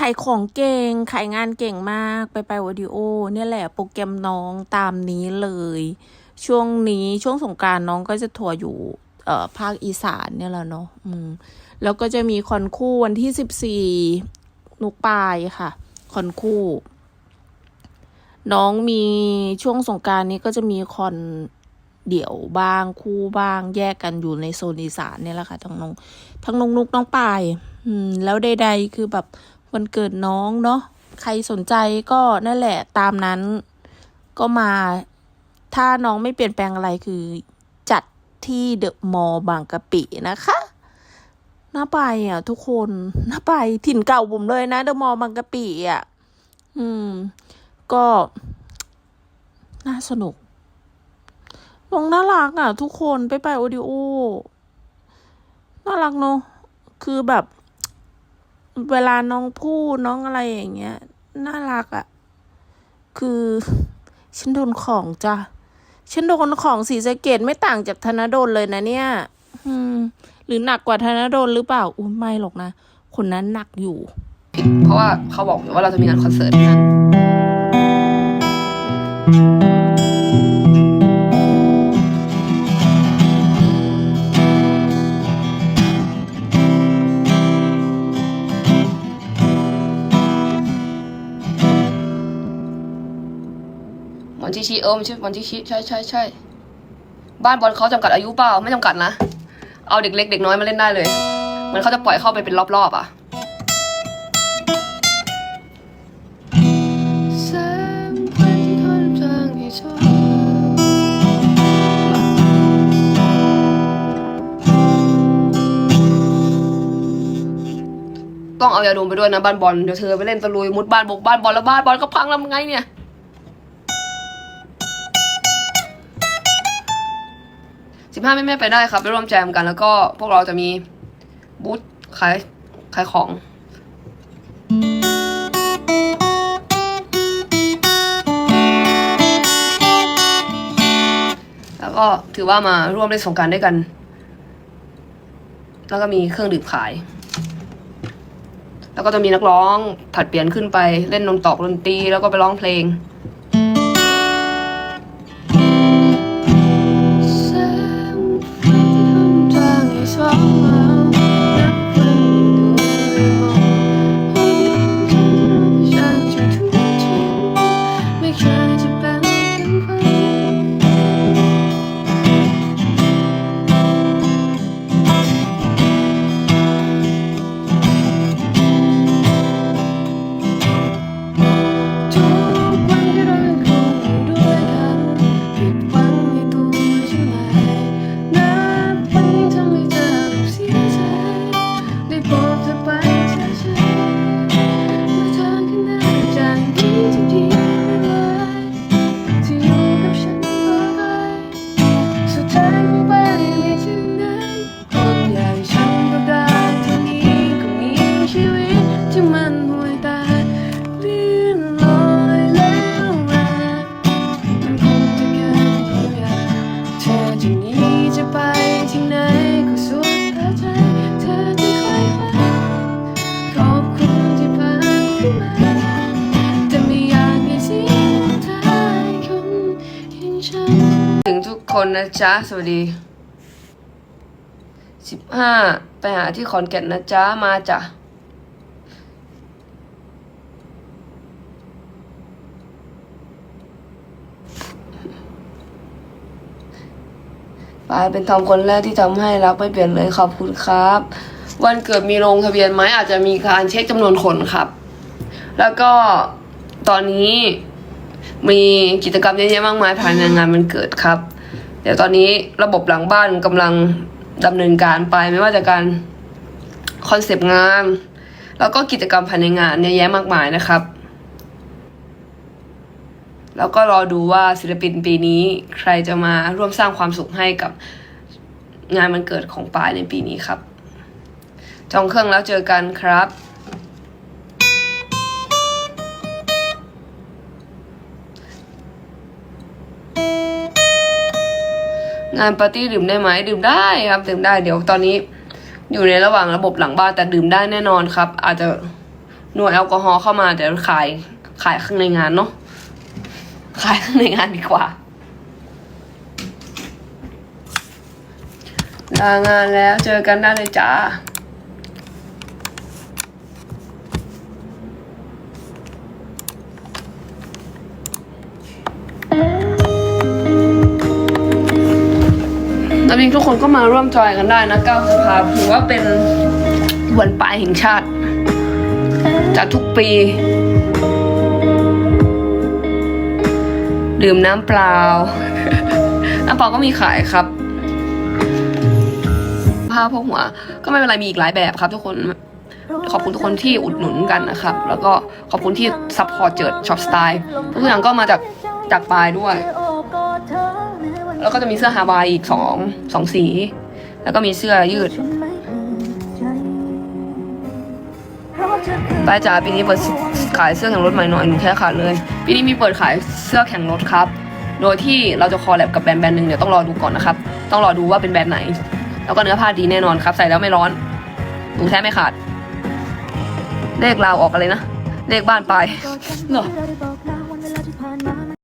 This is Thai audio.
ขายของเก่ง ขายงานเก่งมาก ไปไปวิดีโอ เนี่ยแหละโปรแกรมน้องตามนี้เลย ช่วงนี้ช่วงสงการน้องก็จะทัวร์อยู่เอ่อภาคอีสานเนี่ยแหละเนาะอืมแล้วก็จะมีคอนคู่วันที่สิบสี่นุกปลายค่ะ คอนคู่ น้องมีช่วงสงการนี้ก็จะมีคอนเดี่ยวบ้างคู่บ้างแยกกันอยู่ในโซนอีสานเนี่ยแหละค่ะทั้งน้องทั้งน้องนุกน้องปาย อืม แล้วใดๆคือแบบ วันเกิดน้องเนาะใครสนใจก็นั่นแหละตามนั้น ก็มาถ้าน้องไม่เปลี่ยนแปลงอะไรคือจัดที่เดอะมอลล์บางกะปินะคะน่าไปอะ ทุกคนน่าไปถิ่นเก่าผมเลยนะเดอะมอลล์บางกะปิอะอืม ก็น่าสนุกน้องน่ารักอะ ทุกคนไปไปโอดิโอน่ารักเนอะคือแบบ เวลาน้องพูดน้องอะไรอย่างเงี้ย น่ารักอะ คือ ฉันโดนของจ้ะ ฉันโดนของสีสะเกตไม่ต่างจากธนดลเลยนะเนี่ย อืม หรือหนักกว่าธนดลหรือเปล่า อุ้ยไม่หรอกนะ คนนั้นหนักอยู่ เพราะว่าเขาบอกว่าเราจะมีงานคอนเสิร์ตนะวันที่ชี้เออไม่ใช่วันที่ชี้ใช่ใช่ใช่บ้านบอลเขาจำกัดอายุเปล่าไม่จำกัดนะ เอาเด็กเล็กเด็กน้อยมาเล่นได้เลยเหมือนเขาจะปล่อยเข้าไปเป็นรอบๆอะแสงไฟที่ทอดจางให้ชอบต้องเอายาดมไปด้วยนะบ้านบอลเดี๋ยวเธอไปเล่นตะลุยมุดบ้านบกบ้านบอลแล้วบ้านบอลก็พังแล้วไงเนี่ย สิบห้าไม่ไม่ไปได้ครับไปร่วมแจมกัน แล้วก็พวกเราจะมีบูธขายขายของแล้วก็ถือว่ามาร่วมเล่นสงการด้วยกัน แล้วก็มีเครื่องดื่มขาย แล้วก็จะมีนักร้องผัดเปลี่ยนขึ้นไปเล่นดนตอกดนตรีแล้วก็ไปร้องเพลง ทุกคนนะจ๊ะ สวัสดีสิบห้าไปหาที่ขอนแก่นนะจ๊ะ มาจ้ะปายเป็นทอมคนแรกที่ทำให้รักไม่เปลี่ยนเลยขอบคุณครับ วันเกิดมีลงทะเบียนไหมอาจจะมีการเช็คจำนวนคนครับ แล้วก็ตอนนี้ มีกิจกรรมเยอะแยะมากมายภายในงานมันเกิดครับ เดี๋ยวตอนนี้ระบบหลังบ้านกำลังดำเนินการไปไม่ว่าจะการคอนเซปต์งาน แล้วก็กิจกรรมภายในงานเยอะแยะมากมายนะครับ แล้วก็รอดูว่าศิลปินปีนี้ใครจะมาร่วมสร้างความสุขให้กับงานมันเกิดของปายในปีนี้ครับ จองเครื่องแล้วเจอกันครับ งานปาร์ตี้ดื่มได้ไหมดื่มได้ครับดื่มได้เดี๋ยวตอนนี้ อยู่ในระหว่างระบบหลังบ้านแต่ดื่มได้แน่นอนครับ อาจจะหน่วยแอลกอฮอล์เข้ามาแต่ขายขายข้างในงานเนาะขายข้างในงานดีกว่าลางานแล้วเจอกันได้เลยจ้า ตอนนี้ทุกคนก็มาร่วมจอยกันได้นะ9พฤษภาถือว่าเป็นวันปลายแห่งชาติ จากทุกปี ดื่มน้ำเปล่า น้ำเปล่าก็มีขายครับ ผ้าพวกหัว ก็ไม่เป็นไรมีอีกหลายแบบครับทุกคนขอบคุณทุกคนที่อุดหนุนกันนะครับ แล้วก็ขอบคุณที่ซัพพอร์ตเจิดช็อปสไตล์ทุกอย่างก็มาจากจากปลายด้วย แล้วก็จะมีเสื้อฮาวายอีกสองสองสี แล้วก็มีเสื้อยืดป้าจ๋าปีนี้เปิดขายเสื้อแข่งรถใหม่หน่อยหนูแค่ขาดเลย ปีนี้มีเปิดขายเสื้อแข่งรถครับ โดยที่เราจะคอลแลบกับแบรนด์แบรนด์หนึ่งเดี๋ยวต้องรอดูก่อนนะครับ ต้องรอดูว่าเป็นแบรนด์ไหน แล้วก็เนื้อผ้าดีแน่นอนครับ ใส่แล้วไม่ร้อน หนูแท้ไม่ขาด เลขราวออกอะไรนะ เลขบ้านไปเหรอ